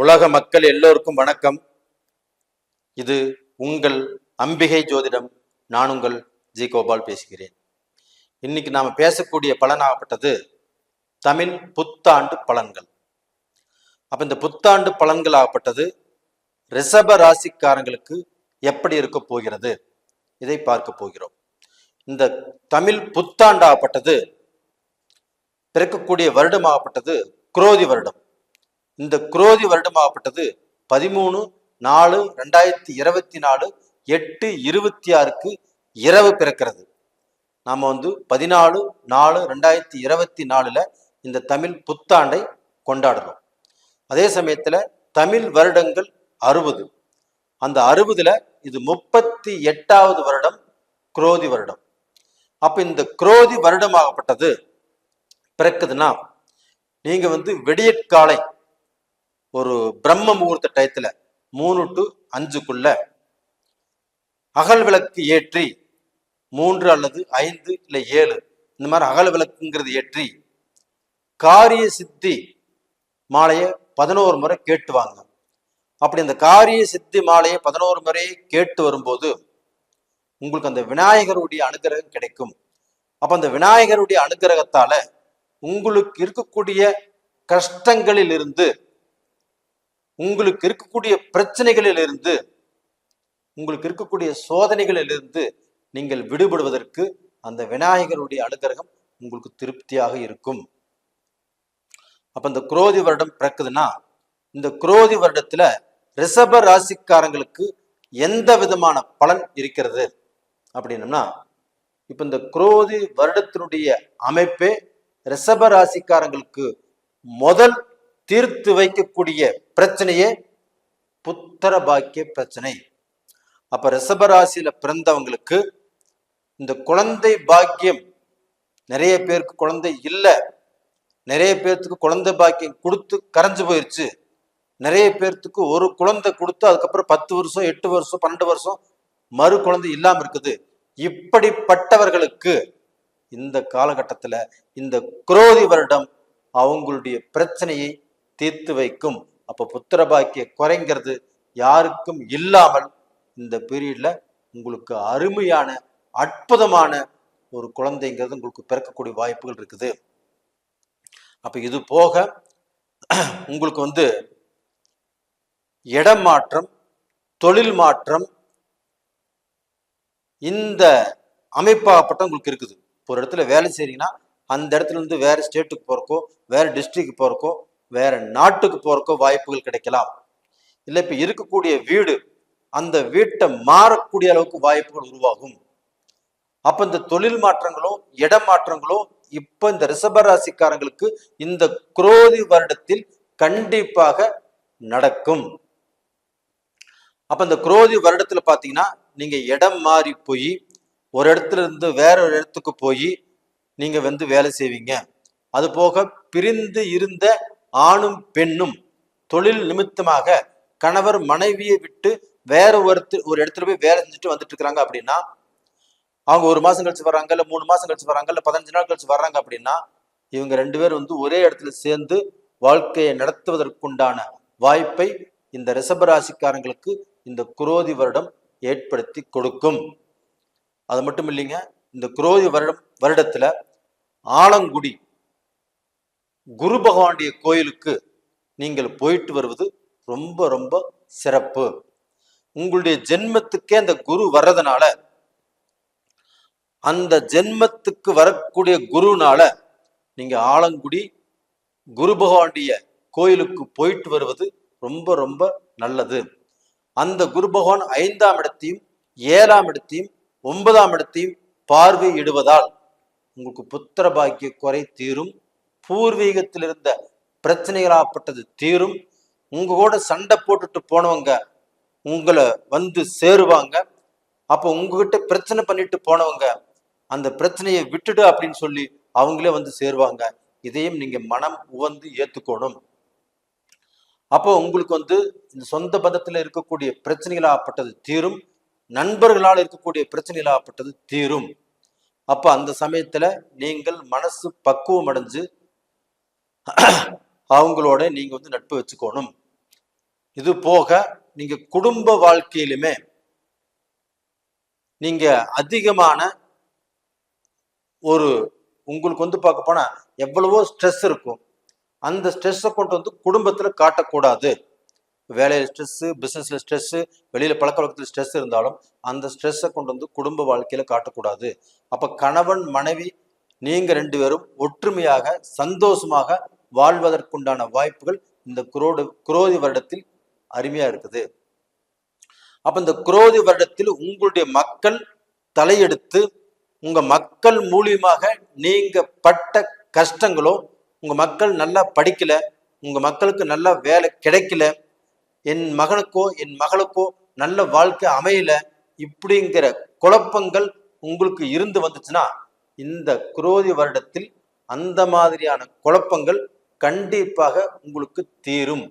உலக மக்கள் எல்லோருக்கும் வணக்கம். இது உங்கள் அம்பிகை ஜோதிடம். நான் உங்கள் ஜி கோபால் பேசுகிறேன். இன்னைக்கு நாம பேசக்கூடிய பலனாகப்பட்டது தமிழ் புத்தாண்டு பலன்கள். அப்ப இந்த புத்தாண்டு பலன்கள் ஆகப்பட்டது ரிஷப ராசிக்காரங்களுக்கு எப்படி இருக்க போகிறது? இதை பார்க்க போகிறோம். இந்த தமிழ் புத்தாண்டாகப்பட்டது பிறக்கக்கூடிய வருடமாகப்பட்டது குரோதி வருடம். இந்த குரோதி வருடமாகப்பட்டது பதிமூணு நாலு ரெண்டாயிரத்தி இருபத்தி நாலு எட்டு இருபத்தி ஆறுக்கு இரவு பிறக்கிறது. நாம் வந்து பதினாலு நாலு ரெண்டாயிரத்தி இருபத்தி நாலில் இந்த தமிழ் புத்தாண்டை கொண்டாடுறோம். அதே சமயத்தில் தமிழ் வருடங்கள் அறுபது. அந்த அறுபதுல இது முப்பத்தி எட்டாவது வருடம் குரோதி வருடம். அப்போ இந்த குரோதி வருடமாகப்பட்டது பிறக்குதுன்னா நீங்கள் வந்து வெடியற்காலை ஒரு பிரம்ம முகூர்த்த டயத்துல மூணு டு அஞ்சுக்குள்ள அகல் விளக்கு ஏற்றி மூன்று அல்லது ஐந்து இல்லை ஏழு இந்த மாதிரி அகல் விளக்குங்கிறது ஏற்றி காரிய சித்தி மாலையை பதினோரு முறை கேட்டு வாங்க. அப்படி அந்த காரிய சித்தி மாலையை பதினோரு முறை கேட்டு வரும்போது உங்களுக்கு அந்த விநாயகருடைய அனுகிரகம் கிடைக்கும். அப்ப அந்த விநாயகருடைய அனுகிரகத்தால உங்களுக்கு இருக்கக்கூடிய கஷ்டங்களில் இருந்து உங்களுக்கு இருக்கக்கூடிய பிரச்சனைகளில் இருந்து உங்களுக்கு இருக்கக்கூடிய சோதனைகளில் இருந்து நீங்கள் விடுபடுவதற்கு அந்த விநாயகருடைய அனுகிரகம் உங்களுக்கு திருப்தியாக இருக்கும். அப்ப இந்த குரோதி வருடம் பிறக்குதுன்னா இந்த குரோதி வருடத்துல ரிஷப ராசிக்காரங்களுக்கு எந்த விதமான பலன் இருக்கிறது? அப்படின்னம்னா இப்ப இந்த குரோதி வருடத்தினுடைய அமைப்பே ரிஷப ராசிக்காரங்களுக்கு முதல் தீர்த்து வைக்கக்கூடிய பிரச்சனையே புத்தர பாக்கிய பிரச்சனை. அப்ப ரிஷபராசியில பிறந்தவங்களுக்கு இந்த குழந்தை பாக்கியம் நிறைய பேருக்கு குழந்தை இல்லை. நிறைய பேர்த்துக்கு குழந்தை பாக்கியம் கொடுத்து கரைஞ்சு போயிருச்சு. நிறைய பேர்த்துக்கு ஒரு குழந்தை கொடுத்து அதுக்கப்புறம் பத்து வருஷம் எட்டு வருஷம் பன்னெண்டு வருஷம் மறு குழந்தை இல்லாமல் இருக்குது. இப்படிப்பட்டவர்களுக்கு இந்த காலகட்டத்தில் இந்த குரோதி வருடம் அவங்களுடைய பிரச்சனையை தீர்த்து வைக்கும். அப்போ புத்திர பாக்கிய குறைங்கிறது யாருக்கும் இல்லாமல் இந்த பீரியடில் உங்களுக்கு அருமையான அற்புதமான ஒரு குழந்தைங்கிறது உங்களுக்கு பிறக்கக்கூடிய வாய்ப்புகள் இருக்குது. அப்போ இது போக உங்களுக்கு வந்து இடம் மாற்றம் தொழில் மாற்றம் இந்த அமைப்பாகப்பட்ட உங்களுக்கு இருக்குது. ஒரு இடத்துல வேலை செய்றீங்கன்னா அந்த இடத்துல இருந்து வேறு ஸ்டேட்டுக்கு போகிறக்கோ வேறு டிஸ்ட்ரிக்ட் போகிறக்கோ வேற நாட்டுக்கு போறக்கோ வாய்ப்புகள் கிடைக்கலாம். இல்லை இப்ப இருக்கக்கூடிய வீடு அந்த வீட்டை மாறக்கூடிய அளவுக்கு வாய்ப்புகள் உருவாகும். அப்ப இந்த தொழில் மாற்றங்களும் இடம் மாற்றங்களும் இப்ப இந்த ரிஷபராசிக்காரங்களுக்கு இந்த குரோதி வருடத்தில் கண்டிப்பாக நடக்கும். அப்ப இந்த குரோதி வருடத்துல பாத்தீங்கன்னா நீங்க இடம் மாறி போய் ஒரு இடத்துல இருந்து வேற ஒரு இடத்துக்கு போய் நீங்க வந்து வேலை செய்வீங்க. அது போக பிரிந்து இருந்த ஆணும் பெண்ணும் தொழில் நிமித்தமாக கணவர் மனைவியை விட்டு வேற ஒருத்து ஒரு இடத்துல போய் வேலை செஞ்சுட்டு வந்துட்டு இருக்கிறாங்க அப்படின்னா அவங்க ஒரு மாசம் கழிச்சு வர்றாங்க இல்ல மூணு மாசம் கழிச்சு வர்றாங்க இல்ல பதினஞ்சு நாள் கழிச்சு வர்றாங்க அப்படின்னா இவங்க ரெண்டு பேரும் வந்து ஒரே இடத்துல சேர்ந்து வாழ்க்கையை நடத்துவதற்குண்டான வாய்ப்பை இந்த ரிஷபராசிக்காரங்களுக்கு இந்த குரோதி வருடம் ஏற்படுத்தி கொடுக்கும். அது மட்டும் இல்லைங்க இந்த குரோதி வருடம் வருடத்துல ஆலங்குடி குரு பகவானுடைய கோயிலுக்கு நீங்கள் போயிட்டு வருவது ரொம்ப ரொம்ப சிறப்பு. உங்களுடைய ஜென்மத்துக்கே அந்த குரு வர்றதுனால அந்த ஜென்மத்துக்கு வரக்கூடிய குருனால நீங்க ஆலங்குடி குரு பகவானுடைய கோயிலுக்கு போயிட்டு வருவது ரொம்ப ரொம்ப நல்லது. அந்த குரு பகவான் ஐந்தாம் இடத்தையும் ஏழாம் இடத்தையும் ஒன்பதாம் இடத்தையும் பார்வையிடுவதால் உங்களுக்கு புத்திர பாக்கிய குறை தீரும். பூர்வீகத்தில் இருந்த பிரச்சனைகளாகப்பட்டது தீரும். உங்க கூட சண்டை போட்டுட்டு போனவங்க உங்களை வந்து சேருவாங்க. அப்போ உங்ககிட்ட பிரச்சனை பண்ணிட்டு போனவங்க அந்த பிரச்சனையை விட்டுடு அப்படின்னு சொல்லி அவங்களே வந்து சேருவாங்க. இதையும் நீங்க மனம் உவந்து ஏத்துக்கணும். அப்போ உங்களுக்கு வந்து இந்த சொந்த பந்தத்துல இருக்கக்கூடிய பிரச்சனைகளாகப்பட்டது தீரும். நண்பர்களால் இருக்கக்கூடிய பிரச்சனைகளாகப்பட்டது தீரும். அப்ப அந்த சமயத்துல நீங்கள் மனசு பக்குவம் அடைஞ்சு அவங்களோட நீங்க வந்து நட்பு வச்சுக்கணும். இது போக நீங்க குடும்ப வாழ்க்கையிலுமே நீங்க அதிகமான ஒரு உங்களுக்கு வந்து பார்க்க போனா எவ்வளவோ ஸ்ட்ரெஸ் இருக்கும். அந்த ஸ்ட்ரெஸ்ஸை கொண்டு வந்து குடும்பத்துல காட்டக்கூடாது. வேலையில ஸ்ட்ரெஸ்ஸு பிஸ்னஸில் ஸ்ட்ரெஸ்ஸு வெளியில பழக்க வழக்கத்தில் ஸ்ட்ரெஸ் இருந்தாலும் அந்த ஸ்ட்ரெஸ்ஸை கொண்டு வந்து குடும்ப வாழ்க்கையில காட்டக்கூடாது. அப்போ கணவன் மனைவி நீங்க ரெண்டு பேரும் ஒற்றுமையாக சந்தோஷமாக வாழ்வதற்குண்டான வாய்ப்புகள் இந்த குரோடு குரோதி வருடத்தில் அருமையா இருக்குது. அப்ப இந்த குரோதி வருடத்தில் உங்களுடைய மக்கள் தலையெடுத்து உங்க மக்கள் மூலியமாக நீங்க பட்ட கஷ்டங்களோ உங்க மக்கள் நல்லா படிக்கல உங்க மக்களுக்கு நல்ல வேலை கிடைக்கல என் மகனுக்கோ என் மகளுக்கோ நல்ல வாழ்க்கை அமையல இப்படிங்கிற குழப்பங்கள் உங்களுக்கு இருந்து வந்துச்சுன்னா இந்த குரோதி வருடத்தில் அந்த மாதிரியான குழப்பங்கள் கண்டிப்பாக உங்களுக்கு தீரும்.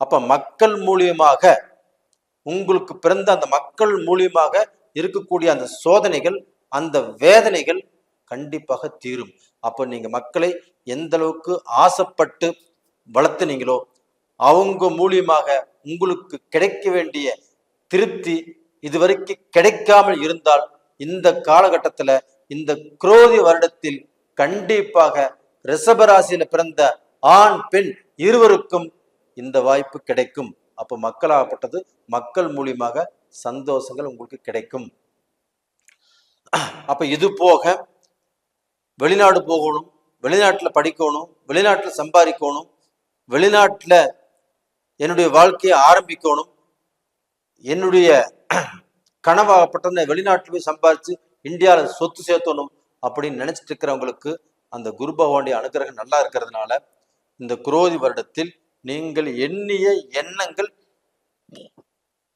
அப்ப மக்கள் மூலியமாக உங்களுக்கு பிறந்த அந்த மக்கள் மூலியமாக இருக்கக்கூடிய அந்த சோதனைகள் அந்த வேதனைகள் கண்டிப்பாக தீரும். அப்போ நீங்கள் மக்களை எந்த அளவுக்கு ஆசைப்பட்டு வளர்த்துனீங்களோ அவங்க மூலியமாக உங்களுக்கு கிடைக்க வேண்டிய திருப்தி இதுவரைக்கும் கிடைக்காமல் இருந்தால் இந்த காலகட்டத்தில் இந்த குரோதி வருடத்தில் கண்டிப்பாக ரிஷபராசியில பிறந்த ஆண் பெண் இருவருக்கும் இந்த வாய்ப்பு கிடைக்கும். அப்ப மக்களாகப்பட்டது மக்கள் மூலியமாக சந்தோஷங்கள் உங்களுக்கு கிடைக்கும். அப்ப இது போக வெளிநாடு போகணும் வெளிநாட்டுல படிக்கணும் வெளிநாட்டுல சம்பாதிக்கணும் வெளிநாட்டுல என்னுடைய வாழ்க்கையை ஆரம்பிக்கணும் என்னுடைய கனவாகப்பட்ட இந்த போய் சம்பாதிச்சு இந்தியாவில் சொத்து சேர்த்தணும் அப்படின்னு நினைச்சிட்டு இருக்கிறவங்களுக்கு அந்த குரு பகவானுடைய அனுகிரகம் நல்லா இருக்கிறதுனால இந்த குரோதி வருடத்தில் நீங்கள் எண்ணிய எண்ணங்கள்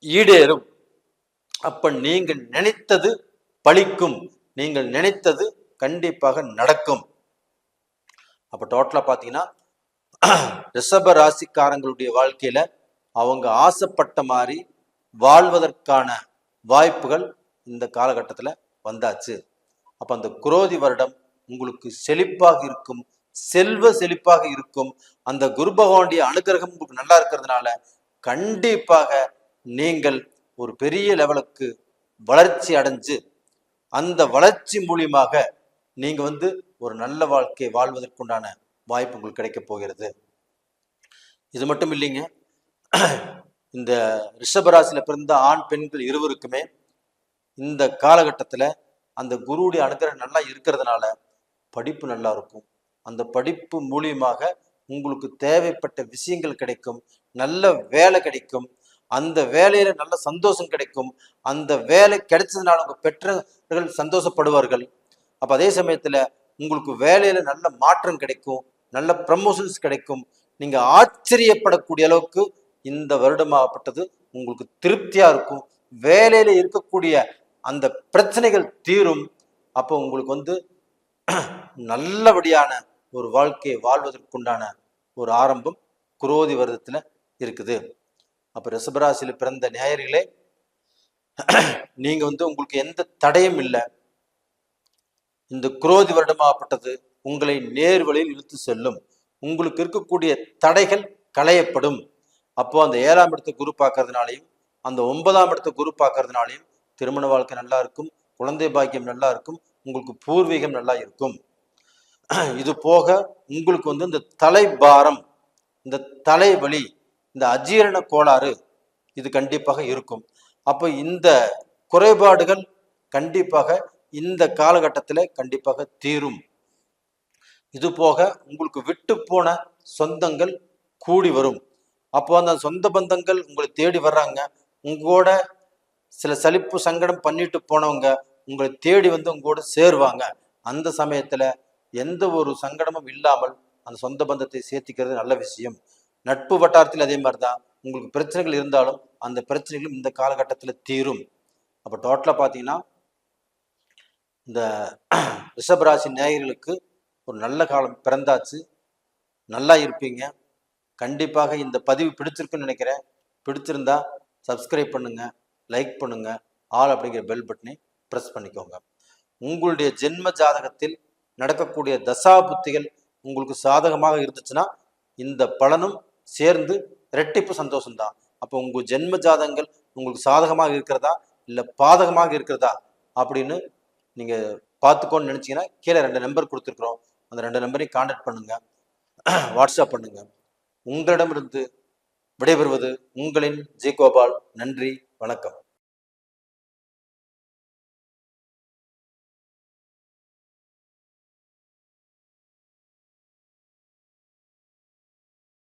ஈடேறும். அப்ப நீங்கள் நினைத்தது பழிக்கும். நீங்கள் நினைத்தது கண்டிப்பாக நடக்கும். அப்ப டோட்டலா பாத்தீங்கன்னா ரிஷப ராசிக்காரங்களுடைய வாழ்க்கையில அவங்க ஆசைப்பட்ட மாதிரி வாழ்வதற்கான வாய்ப்புகள் இந்த காலகட்டத்தில் வந்தாச்சு. அப்ப அந்த குரோதி வருடம் உங்களுக்கு செழிப்பாக இருக்கும் செல்வ செழிப்பாக இருக்கும். அந்த குரு பகவானுடைய அனுகிரகம் உங்களுக்கு நல்லா இருக்கிறதுனால கண்டிப்பாக நீங்கள் ஒரு பெரிய லெவலுக்கு வளர்ச்சி அடைஞ்சு அந்த வளர்ச்சி மூலியமாக நீங்க வந்து ஒரு நல்ல வாழ்க்கை வாழ்வதற்குண்டான வாய்ப்பு உங்களுக்கு கிடைக்க போகிறது. இது மட்டும் இல்லைங்க. இந்த ரிஷபராசியில் பிறந்த ஆண் பெண்கள் இருவருக்குமே இந்த காலகட்டத்தில் அந்த குருவுடைய அனுகிரகம் நல்லா இருக்கிறதுனால படிப்பு நல்லா இருக்கும். அந்த படிப்பு மூலியமாக உங்களுக்கு தேவைப்பட்ட விஷயங்கள் கிடைக்கும் நல்ல வேலை கிடைக்கும். அந்த வேலையில நல்ல சந்தோஷம் கிடைக்கும். அந்த வேலை கிடைச்சதுனால உங்க பெற்றவர்கள் சந்தோஷப்படுவார்கள். அப்போ அதே சமயத்தில் உங்களுக்கு வேலையில நல்ல மாற்றம் கிடைக்கும் நல்ல ப்ரமோஷன்ஸ் கிடைக்கும். நீங்க ஆச்சரியப்படக்கூடிய அளவுக்கு இந்த வருடமாகப்பட்டது உங்களுக்கு திருப்தியா இருக்கும். வேலையில இருக்கக்கூடிய அந்த பிரச்சனைகள் தீரும். அப்போ உங்களுக்கு வந்து நல்லபடியான ஒரு வாழ்க்கையை வாழ்வதற்குண்டான ஒரு ஆரம்பம் குரோதி வருடத்துல இருக்குது. அப்ப ரிஷபராசியில பிறந்த நேயர்களே நீங்க வந்து உங்களுக்கு எந்த தடையும் இல்லை. இந்த குரோதி வருடமாகப்பட்டது உங்களை நேர் வழியில் இழுத்து செல்லும். உங்களுக்கு இருக்கக்கூடிய தடைகள் களையப்படும். அப்போ அந்த ஏழாம் இடத்தை குரு பார்க்கறதுனாலையும் அந்த ஒன்பதாம் இடத்தை குரு பார்க்கறதுனாலையும் திருமண வாழ்க்கை நல்லா இருக்கும் குழந்தை பாக்கியம் நல்லா இருக்கும் உங்களுக்கு பூர்வீகம் நல்லா இருக்கும். இது போக உங்களுக்கு வந்து இந்த தலைபாரம் இந்த தலைவலி இந்த அஜீரண கோளாறு இது கண்டிப்பாக இருக்கும். அப்போ இந்த குறைபாடுகள் கண்டிப்பாக இந்த காலகட்டத்தில் கண்டிப்பாக தீரும். இது போக உங்களுக்கு விட்டு போன சொந்தங்கள் கூடி வரும். அப்போ அந்த சொந்த பந்தங்கள் உங்களை தேடி வர்றாங்க. உங்களோட சில சலிப்பு சங்கடம் பண்ணிட்டு போனவங்க உங்களை தேடி வந்து உங்களோட சேருவாங்க. அந்த சமயத்துல எந்த ஒரு சங்கடமும் இல்லாமல் அந்த சொந்த பந்தத்தை சேர்த்திக்கிறது நல்ல விஷயம். நட்பு வட்டாரத்தில் அதே மாதிரி தான் உங்களுக்கு பிரச்சனைகள் இருந்தாலும் அந்த பிரச்சனைகளும் இந்த காலகட்டத்தில் தீரும். அப்போ டோட்டலாக பார்த்தீங்கன்னா இந்த ரிஷபராசி நேயர்களுக்கு ஒரு நல்ல காலம் பிறந்தாச்சு. நல்லா இருப்பீங்க. கண்டிப்பாக இந்த பதிவு பிடிச்சிருக்குன்னு நினைக்கிறேன். பிடிச்சிருந்தா சப்ஸ்கிரைப் பண்ணுங்கள் லைக் பண்ணுங்க ஆல் அப்படிங்கிற பெல் பட்டனை ப்ரெஸ் பண்ணிக்கோங்க. உங்களுடைய ஜென்ம ஜாதகத்தில் நடக்கக்கூடிய தசா புத்திகள் உங்களுக்கு சாதகமாக இருந்துச்சுன்னா இந்த பலனும் சேர்ந்து இரட்டிப்பு சந்தோஷம்தான். அப்போ உங்கள் ஜென்ம ஜாதகங்கள் உங்களுக்கு சாதகமாக இருக்கிறதா இல்லை பாதகமாக இருக்கிறதா அப்படின்னு நீங்கள் பார்த்துக்கோன்னு நினச்சிங்கன்னா கீழே ரெண்டு நம்பர் கொடுத்துருக்குறோம். அந்த ரெண்டு நம்பரையும் காண்டாக்ட் பண்ணுங்கள் வாட்ஸ்அப் பண்ணுங்கள் உங்களிடமிருந்து விடைபெறுவது உங்களின் ஜெயகோபால். நன்றி வணக்கம்.